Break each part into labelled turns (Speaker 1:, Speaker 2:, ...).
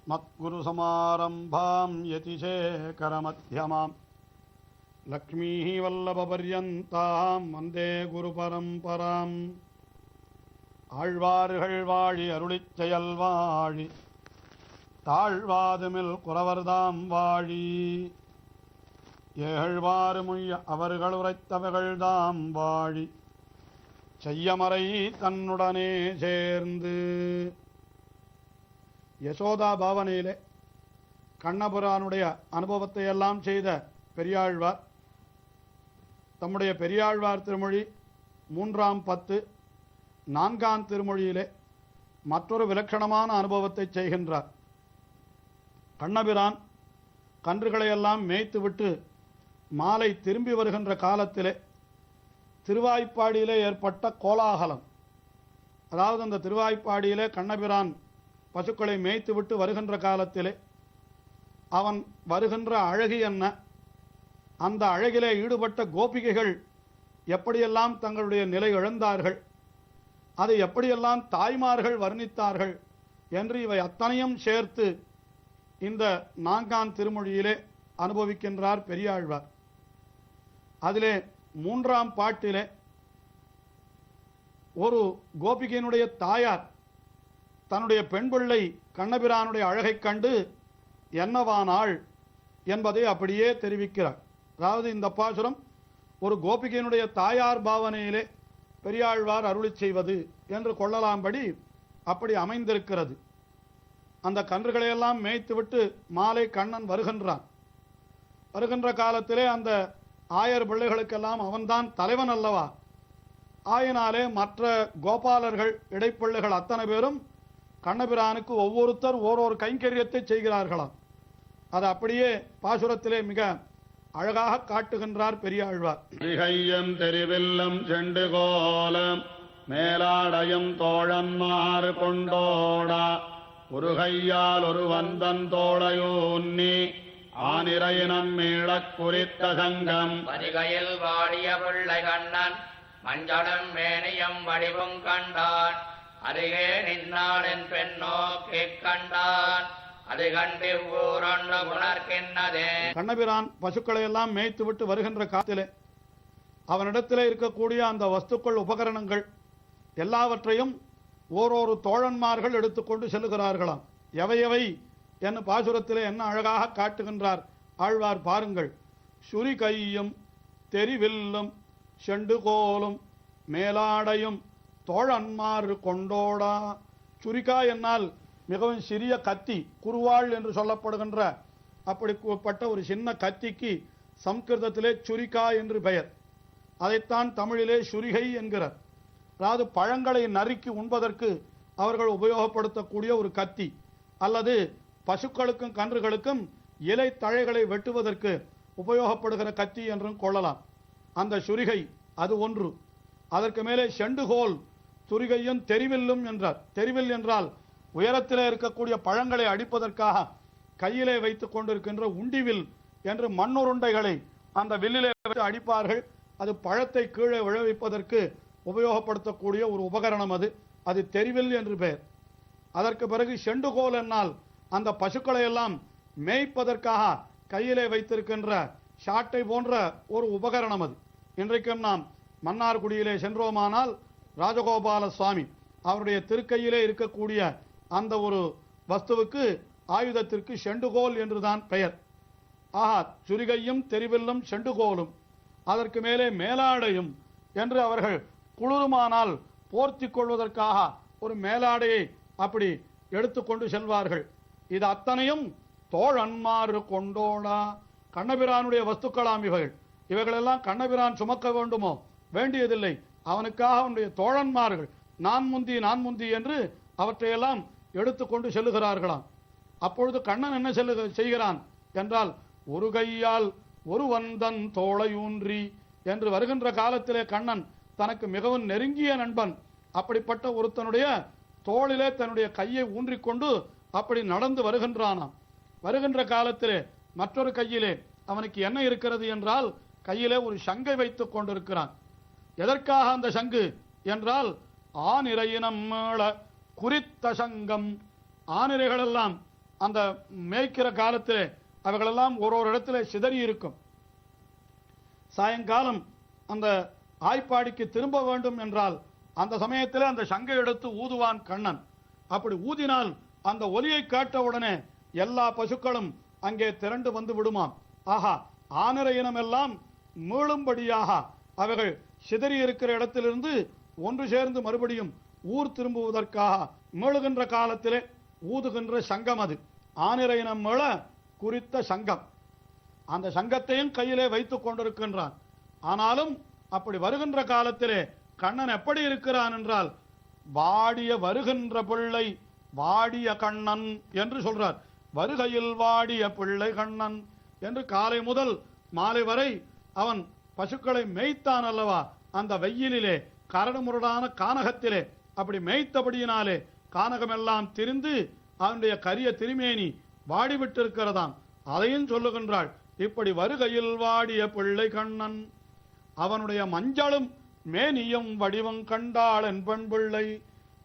Speaker 1: अस्मत्गुरुसमारम्भां यतिशेखरमध्यमाम् लक्ष्मीः वल्लभपर्यन्तां वन्दे குருபரம்பராம் ஆழ்வார்கள் வாழி அருளிச் செயல் வாழி தாழ்வாதுமில் குறவர்தாம் வாழி ஏழ்வாறு முய்ய அவர்கள் உரைத்தவர்கள்தாம் வாழி செய்யமறை தன்னுடனே சேர்ந்து யசோதா பாவனையிலே கண்ணபுரானுடைய அனுபவத்தை எல்லாம் செய்த பெரியாழ்வார். தம்முடைய பெரியாழ்வார் திருமொழி மூன்றாம் பத்து நான்காம் திருமொழியிலே மற்றொரு விலட்சணமான அனுபவத்தை செய்கின்றார். கண்ணபிரான் கன்றுகளையெல்லாம் மேய்த்துவிட்டு மாலை திரும்பி வருகின்ற காலத்திலே திருவாய்ப்பாடியிலே ஏற்பட்ட கோலாகலம். அதாவது அந்த திருவாய்ப்பாடியிலே கண்ணபிரான் பசுக்களை மேய்த்துவிட்டு வருகின்ற காலத்திலே அவன் வருகின்ற அழகு என்ன? அந்த அழகிலே ஈடுபட்ட கோபிகைகள் எப்படியெல்லாம் தங்களுடைய நிலை இழந்தார்கள்? அதை எப்படியெல்லாம் தாய்மார்கள் வர்ணித்தார்கள்? என்று இவை அத்தனையும் சேர்த்து இந்த நான்கான் திருமொழியிலே அனுபவிக்கின்றார் பெரியாழ்வார். அதிலே மூன்றாம் பாட்டிலே ஒரு கோபிகையினுடைய தாயார் தன்னுடைய பெண் பிள்ளை கண்ணபிரானுடைய அழகைக் கண்டு என்னவானாள் என்பதை அப்படியே தெரிவிக்கிறார். அதாவது இந்த பாசுரம் ஒரு கோபிகையினுடைய தாயார் பாவனையிலே பெரியாழ்வார் அருளி செய்வது என்று கொள்ளலாம்படி அப்படி அமைந்திருக்கிறது. அந்த கன்றுகளையெல்லாம் மேய்த்துவிட்டு மாலை கண்ணன் வருகின்றான். வருகின்ற காலத்திலே அந்த ஆயர் பிள்ளைகளுக்கெல்லாம் அவன்தான் தலைவன் அல்லவா? ஆயினாலே மற்ற கோபாலர்கள் இடைப்பிள்ளைகள் அத்தனை பேரும் கண்ணபிரானுக்கு ஒவ்வொருத்தர் ஓரொரு கைங்கரியத்தை செய்கிறார்களாம். அது அப்படியே பாசுரத்திலே மிக அழகாக காட்டுகின்றார் பெரியாழ்வார்.
Speaker 2: திகையும் தெரிவில்லும் செண்டு கோலம் மேலாடையும் தோழன்மார் கொண்டோடா ஒரு கையால் ஒரு வந்தன் தோளையூன்னி ஆனிரையினம் மீளக் குறித்த சங்கம்.
Speaker 3: பதிகையில் வாடிய பிள்ளை கண்ணன் மஞ்சளும் மேனியும் வடிவும் கண்டான். அருகே நின்னாள் என் பெண் நோக்கிக் கண்டான். அது கண்டு ஊரொன்று உணர்கின்றதே
Speaker 1: கண்ணபிரான் பசுக்களை எல்லாம் மேய்த்துவிட்டு வருகின்ற காலத்திலே அவனிடத்திலே இருக்கக்கூடிய அந்த வஸ்துக்கள் உபகரணங்கள் எல்லாவற்றையும் ஓரொரு தோழன்மார்கள் எடுத்துக்கொண்டு செல்லுகிறார்களாம். எவை எவை என்று பாசுரத்திலே என்ன அழகாக காட்டுகின்றார் ஆழ்வார் பாருங்கள். சுரி கையும் தெரிவில்லும் செண்டுகோலும் மேலாடையும் தோழன்மாறு கொண்டோடா சுரிகா என்னால் மிகவும் சிறிய கத்தி குருவாள் என்று சொல்லப்படுகின்ற அப்படிப்பட்ட ஒரு சின்ன கத்திக்கு சம்ஸ்கிருதத்திலே சுரிகா என்று பெயர். அதைத்தான் தமிழிலே சுரிகை என்கிறார். அதாவது பழங்களை நறுக்கி உண்பதற்கு அவர்கள் உபயோகப்படுத்தக்கூடிய ஒரு கத்தி. அல்லது பசுக்களுக்கும் கன்றுகளுக்கும் இலை தழைகளை வெட்டுவதற்கு உபயோகப்படுகிற கத்தி என்றும் கொள்ளலாம். அந்த சுரிகை அது ஒன்று. அதற்கு மேலே செண்டுகோல் துரிகையும் தெரிவில்லும் என்றார். தெரிவில் என்றால் உயரத்திலே இருக்கக்கூடிய பழங்களை அடிப்பதற்காக கையிலே வைத்துக் கொண்டிருக்கின்ற உண்டிவில் என்று மண்ணுருண்டைகளை அந்த வில்லிலே வைத்து அடிப்பார்கள். அது பழத்தை கீழே விழவைப்பதற்கு உபயோகப்படுத்தக்கூடிய ஒரு உபகரணம் அது. அது தெரிவில் என்று பெயர். அதற்கு பிறகு செண்டுகோல் என்னால் அந்த பசுக்களை எல்லாம் மேய்ப்பதற்காக கையிலே வைத்திருக்கின்ற ஷாட்டை போன்ற ஒரு உபகரணம் அது. இன்றைக்கும் நாம் மன்னார்குடியிலே சென்றோமானால் ராஜகோபால சுவாமி அவருடைய திருக்கையிலே இருக்கக்கூடிய அந்த ஒரு வஸ்துவுக்கு ஆயுதத்திற்கு செண்டுகோல் என்றுதான் பெயர். ஆஹா சுரிகையும் தெரிவில்லும் செண்டுகோலும் அதற்கு மேலே மேலாடையும் என்று அவர்கள் குளிருமானால் போர்த்தி கொள்வதற்காக ஒரு மேலாடையை அப்படி எடுத்துக்கொண்டு செல்வார்கள். இது அத்தனையும் தோழன்மாறு கொண்டோடா கண்ணபிரானுடைய வஸ்துக்களாம் இவைகள். இவைகளெல்லாம் கண்ணபிரான் சுமக்க வேண்டுமோ? வேண்டியதில்லை. அவனுக்காக அவனுடைய தோழன்மார்கள் நான் முந்தி நான் முந்தி என்று அவற்றையெல்லாம் எடுத்துக்கொண்டு செல்லுகிறார்களாம். அப்பொழுது கண்ணன் என்ன செல்லு செய்கிறான் என்றால் ஒரு கையால் ஒரு வந்தன் தோளையூன்றி என்று வருகின்ற காலத்திலே கண்ணன் தனக்கு மிகவும் நெருங்கிய நண்பன் அப்படிப்பட்ட ஒருத்தனுடைய தோளிலே தன்னுடைய கையை ஊன்றிக்கொண்டு அப்படி நடந்து வருகின்றானாம். வருகின்ற காலத்திலே மற்றொரு கையிலே அவனுக்கு என்ன இருக்கிறது என்றால் கையிலே ஒரு சங்கை வைத்துக் கொண்டிருக்கிறான். எதற்காக அந்த சங்கு? என்றால் ஆனிரையினம் மேள குறித்த சங்கம். ஆனிரைகளெல்லாம் அந்த மேய்க்கிற காலத்திலே அவைகளெல்லாம் ஒரு ஒரு இடத்துல சிதறி இருக்கும். சாயங்காலம் அந்த ஆய்ப்பாடிக்கு திரும்ப வேண்டும் என்றால் அந்த சமயத்தில் அந்த சங்கை எடுத்து ஊதுவான் கண்ணன். அப்படி ஊதினால் அந்த ஒலியை கேட்டவுடனே உடனே எல்லா பசுக்களும் அங்கே திரண்டு வந்து விடுமாம். ஆஹா ஆனர இனமெல்லாம் மீளும்படியாக அவைகள் சிதறி இருக்கிற இடத்திலிருந்து ஒன்று சேர்ந்து மறுபடியும் ஊர் திரும்புவதற்காக மேழுகின்ற காலத்திலே ஊதுகின்ற சங்கம் அது. ஆனிர இனம் குறித்த சங்கம். அந்த சங்கத்தையும் கையிலே வைத்துக் கொண்டிருக்கின்றான். ஆனாலும் அப்படி வருகின்ற காலத்திலே கண்ணன் எப்படி இருக்கிறான் என்றால் வாடிய வருகின்ற பிள்ளை வாடிய கண்ணன் என்று சொல்றார். வருகையில் வாடிய பிள்ளை கண்ணன் என்று காலை முதல் மாலை வரை அவன் பசுக்களை மேய்த்தான் அல்லவா? அந்த வெயிலிலே கரடுமுரடான கானகத்திலே அப்படி மேய்த்தபடியினாலே கானகமெல்லாம் திரிந்து அவனுடைய கரிய திருமேனி வாடிவிட்டிருக்கிறதாம். அதையும் சொல்லுகின்றாள் இப்படி வருகையில் வாடிய பிள்ளை கண்ணன் அவனுடைய மஞ்சளும் மேனியும் வடிவம் கண்டாள் என் பெண் பிள்ளை.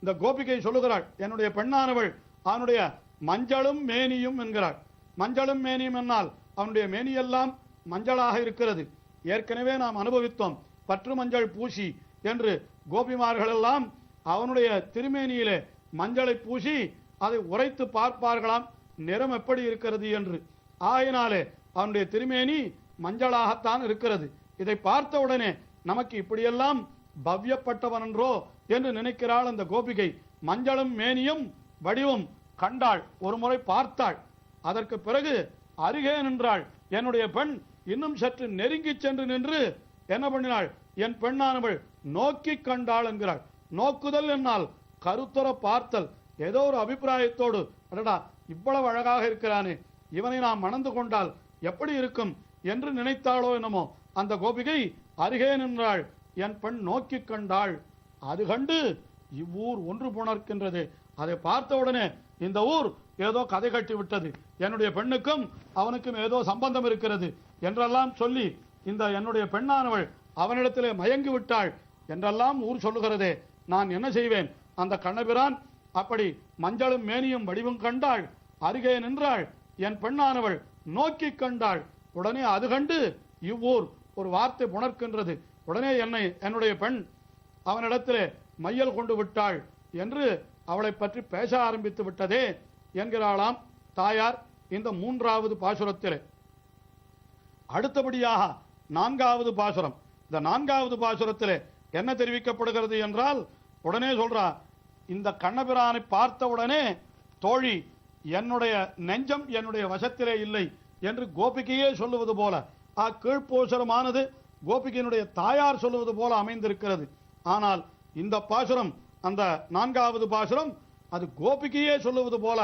Speaker 1: இந்த கோபிகை சொல்லுகிறாள் என்னுடைய பெண்ணானவள் அவனுடைய மஞ்சளும் மேனியும் என்கிறாள். மஞ்சளும் மேனியும் என்னால் அவனுடைய மேனியெல்லாம் மஞ்சளாக இருக்கிறது. ஏற்கனவே நாம் அனுபவித்தோம். பற்று மஞ்சள் பூசி என்று கோபிமார்கள் எல்லாம் அவனுடைய திருமேனியிலே மஞ்சளை பூசி அதை உரைத்து பார்ப்பார்களாம். நிறம் எப்படி இருக்கிறது என்று. ஆயினாலே அவனுடைய திருமேனி மஞ்சளாகத்தான் இருக்கிறது. இதை பார்த்த உடனே நமக்கு இப்படியெல்லாம் பவ்யப்பட்டவனன்றோ என்று நினைக்கிறாள் அந்த கோபிகை. மஞ்சளும் மேனியும் வடிவும் கண்டாள். ஒரு முறை பார்த்தாள். அதற்கு பிறகு அருகே நின்றாள். என்னுடைய பெண் இன்னும் சற்று நெருங்கி சென்று நின்று என்ன பண்ணினாள்? என் பெண்ணானவள் நோக்கி கண்டாள் என்கிறாள். நோக்குதல் என்னால் கருத்துற பார்த்தல் ஏதோ ஒரு அபிப்பிராயத்தோடு அடடா இவ்வளவு அழகாக இருக்கிறானே இவனை நாம் மணந்து கொண்டால் எப்படி இருக்கும் என்று நினைத்தாளோ என்னமோ அந்த கோபிகை அருகே நின்றாள். என் பெண் நோக்கி கண்டாள். அது கண்டு இவ்வூர் ஒன்று புணர்க்கின்றது. அதை பார்த்த உடனே இந்த ஊர் ஏதோ கதை கட்டி விட்டது. என்னுடைய பெண்ணுக்கும் அவனுக்கும் ஏதோ சம்பந்தம் இருக்கிறது. என்றெல்லாம் சொல்லி இந்த என்னுடைய பெண்ணானவள் அவனிடத்திலே மயங்கி விட்டாள் என்றெல்லாம் ஊர் சொல்லுகிறதே. நான் என்ன செய்வேன்? அந்த கண்ணபிரான் அப்படி மஞ்சளும் மேனியும் வடிவும் கண்டாள் அருகே நின்றாள். என் பெண்ணானவள் நோக்கி கண்டாள். உடனே அது கண்டு இவ்வூர் ஒரு வார்த்தை புணர்க்கின்றது. உடனே என்னை என்னுடைய பெண் அவனிடத்திலே மையல் கொண்டு விட்டாள் என்று அவளை பற்றி பேச ஆரம்பித்து விட்டதே என்கிறாளாம் தாயார் இந்த மூன்றாவது பாசுரத்திலே. அடுத்தபடியாக நான்காவது பாசுரம். இந்த நான்காவது பாசுரத்தில் என்ன தெரிவிக்கப்படுகிறது என்றால் உடனே சொல்றா இந்த கண்ணபிரானை பார்த்த உடனே தோழி என்னுடைய நெஞ்சம் என்னுடைய வசத்திலே இல்லை என்று கோபிக்கையே சொல்லுவது போல. ஆ கீழ்ப்போசரமானது கோபிகையினுடைய தாயார் சொல்லுவது போல அமைந்திருக்கிறது. ஆனால் இந்த பாசுரம் அந்த நான்காவது பாசுரம் அது கோபிக்கையே சொல்லுவது போல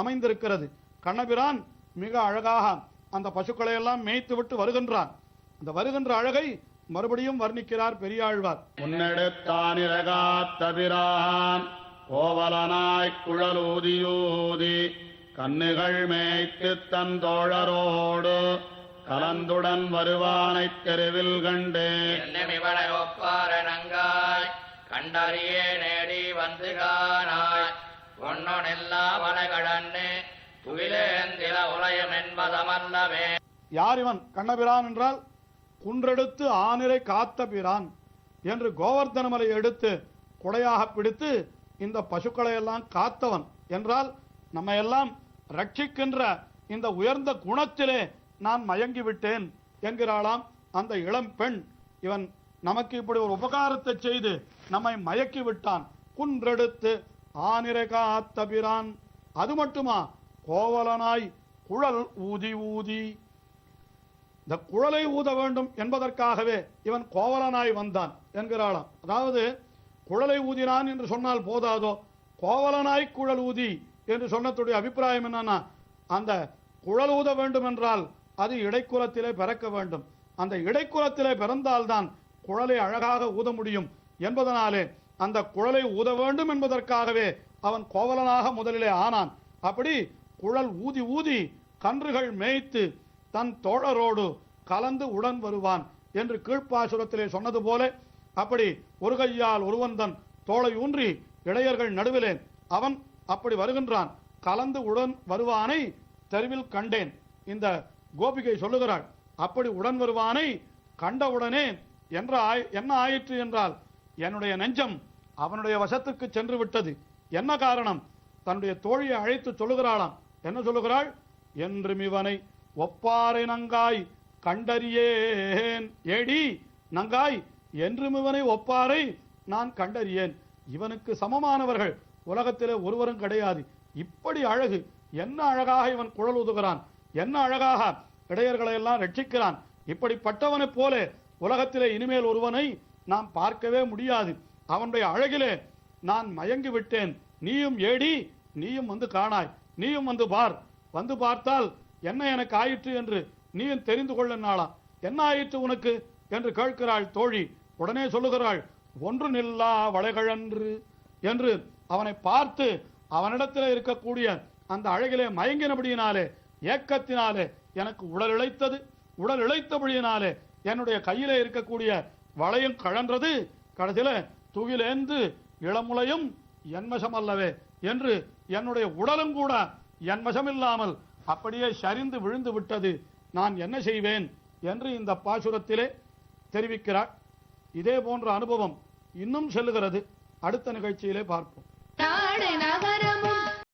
Speaker 1: அமைந்திருக்கிறது. கண்ணபிரான் மிக அழகாக அந்த பசுக்களை எல்லாம் மேய்த்து விட்டு வருகின்றான். அந்த வருகின்ற அழகை மறுபடியும் வர்ணிக்கிறார் பெரியாழ்வார்.
Speaker 2: முன்னெடுத்தானிரகாத்தபிரான் கோவலனாய்க் குழலூதியூதி கண்ணுகள் மேய்த்துத் தன் தோழரோடு கலந்துடன் வருவானைத் தெருவில்
Speaker 3: என்னமிவளை ஒப்பாரணங்காய் கண்டறியே நேடி வந்து காணாய் வளைகடன்னு துயிலேந்தில உலயமென்பதமல்லவே.
Speaker 1: யார் இவன்? கண்ணபிரான் என்றால் குன்றெடுத்து ஆனிரை காத்த பிரான் என்று கோவர்த்தன மலை எடுத்து குடையாக பிடித்து இந்த பசுக்களை எல்லாம் காத்தவன் என்றால் நம்ம எல்லாம் ரட்சிக்கின்ற இந்த உயர்ந்த குணத்திலே நான் மயங்கி விட்டேன் என்கிறாளாம் அந்த இளம் பெண். இவன் நமக்கு இப்படி ஒரு உபகாரத்தை செய்து நம்மை மயக்கி விட்டான் குன்றெடுத்து ஆனிரை காத்த பிரான் அது மட்டுமா? கோவலனாய் குழல் ஊதி ஊதி. இந்த குழலை ஊத வேண்டும் என்பதற்காகவே இவன் கோவலனாய் வந்தான் என்கிறாளாம். அதாவது குழலை ஊதினான் என்று சொன்னால் போதாதோ? கோவலனாய் குழல் ஊதி என்று சொன்னதுடைய அபிப்பிராயம் என்னன்னா அந்த குழல் ஊத வேண்டும் என்றால் அது இடைக்குலத்திலே பிறக்க வேண்டும். அந்த இடைக்குலத்திலே பிறந்தால்தான் குழலை அழகாக ஊத முடியும் என்பதனாலே அந்த குழலை ஊத வேண்டும் என்பதற்காகவே அவன் கோவலனாக முதலிலே ஆனான். அப்படி குழல் ஊதி ஊதி கன்றுகள் மேய்த்து தன் தோழரோடு கலந்து உடன் வருவான் என்று கீழ்ப்பாசுரத்திலே சொன்னது போல அப்படி ஒரு கையால் ஒருவன் தன் தோளை ஊன்றி இளையர்கள் நடுவிலே அவன் அப்படி வருகின்றான். கலந்து உடன் வருவானை தெருவில் கண்டேன். இந்த கோபிகை சொல்லுகிறாள் அப்படி உடன் வருவானை கண்டவுடனே என்ற என்ன ஆயிற்று என்றால் என்னுடைய நெஞ்சம் அவனுடைய வசத்துக்கு சென்று விட்டது. என்ன காரணம்? தன்னுடைய தோழியை அழைத்து சொல்லுகிறாளாம். என்ன சொல்லுகிறாள்? என்றும் இவனை ஒப்பாரை நங்காய் கண்டறியேன். ஏடி நங்காய் என்றும் இவனை ஒப்பாரை நான் கண்டறியேன். இவனுக்கு சமமானவர்கள் உலகத்திலே ஒருவரும் கிடையாது. இப்படி அழகு என்ன அழகாக இவன் குழல் உதுகிறான் என்ன அழகாக இடையர்களை எல்லாம் ரட்சிக்கிறான்? இப்படிப்பட்டவனைப் போல உலகத்திலே இனிமேல் ஒருவனை நாம் பார்க்கவே முடியாது. அவனுடைய அழகிலே நான் மயங்கி விட்டேன் நீயும் ஏடி நீயும் வந்து காணாய். நீயும் வந்து பார். வந்து பார்த்தால் என்ன எனக்கு ஆயிற்று என்று நீயும் தெரிந்து கொள்ளனாளாம் என்ன ஆயிற்று உனக்கு? என்று கேட்கிறாள் தோழி. உடனே சொல்லுகிறாள் ஒன்று நில்லா வளைகழன்று என்று அவனை பார்த்து அவனிடத்தில் இருக்கக்கூடிய அந்த அழகிலே மயங்கினபடியினாலே ஏக்கத்தினாலே எனக்கு உடல் இழைத்தது. உடல் இழைத்தபடியினாலே என்னுடைய கையிலே இருக்கக்கூடிய வளையம் கழன்றது. கடைசியில் துகிலேந்து இளமுலையும் என்வசம் அல்லவே. என்று என்னுடைய உடலும் கூட என் வசமில்லாமல் அப்படியே சரிந்து விழுந்து விட்டது. நான் என்ன செய்வேன் என்று இந்த பாசுரத்திலே தெரிவிக்கிறார். இதே போன்ற அனுபவம் இன்னும் செல்லுகிறது. அடுத்த நிகழ்ச்சியிலே பார்ப்போம்.
Speaker 4: நகரமும்